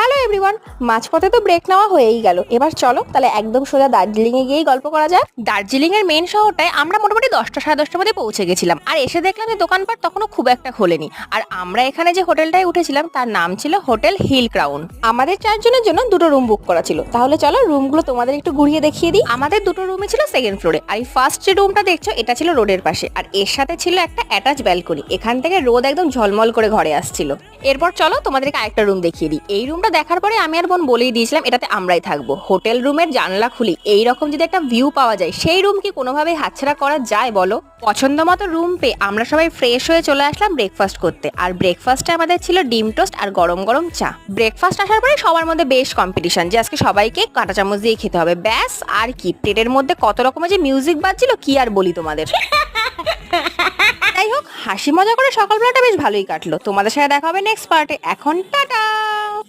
Hello everyone মাঝপথে তো break নেওয়া হয়েই গেল। এবার চলো তাহলে একদম সোজা দার্জিলিং এ গিয়েই গল্প করা যাক। দার্জিলিং এর মেন শহরটায় আমরা মোটামুটি দশটা, সাড়ে দশটার মধ্যে পৌঁছে গেছিলাম। আর এসে দেখলাম যে দোকানপাট তখনও খুব একটা খোলেনি। আর আমরা এখানে যে হোটেলটায় উঠেছিলাম, তার নাম ছিল হোটেল হিল ক্রাউন। আমাদের চারজনের জন্য দুটো রুম বুক করা ছিল। তাহলে চলো রুমগুলো তোমাদের একটু ঘুরিয়ে দেখিয়ে দিই। আমাদের দুটো রুমই ছিল সেকেন্ড ফ্লোরে আর এই ফার্স্ট যে রুমটা দেখছ, এটা ছিল রোডের পাশে। আর এর সাথে ছিল একটা অ্যাটাচ ব্যালকনি এখান থেকে রোদ একদম ঝলমল করে ঘরে আসছিল। এরপর চলো তোমাদেরকে আরেকটা রুম দেখিয়ে দিই। এই রুমটা দেখার পরে আমি আর বোন বলেই দিয়েছিলাম, এটাতে আমরাই থাকব। হোটেল রুমের জানলা খুলি এই রকম যদি একটা ভিউ পাওয়া যায়, সেই রুম কি কোনোভাবে হাতছাড়া করা যায় বলো? পছন্দ মতো রুম পেয়ে আমরা সবাই ফ্রেশ হয়ে চলে আসলাম ব্রেকফাস্ট করতে। আর ব্রেকফাস্টে আমাদের ছিল ডিম টোস্ট আর গরম গরম চা। ব্রেকফাস্ট আসার পরে সবার মধ্যে বেশ কম্পিটিশন যে আজকে সবাইকে কাঁটা চামচ দিয়ে খেতে হবে। ব্যাস, আর কি। প্লেটের মধ্যে কত রকমের যে মিউজিক বাজছিল, কি আর বলি তোমাদের? যাই হোক, হাসি মজা করে সকালবেলাটা বেশ ভালোই কাটলো। তোমাদের সাথে দেখা হবে নেক্সট পার্টে এখন টাটা!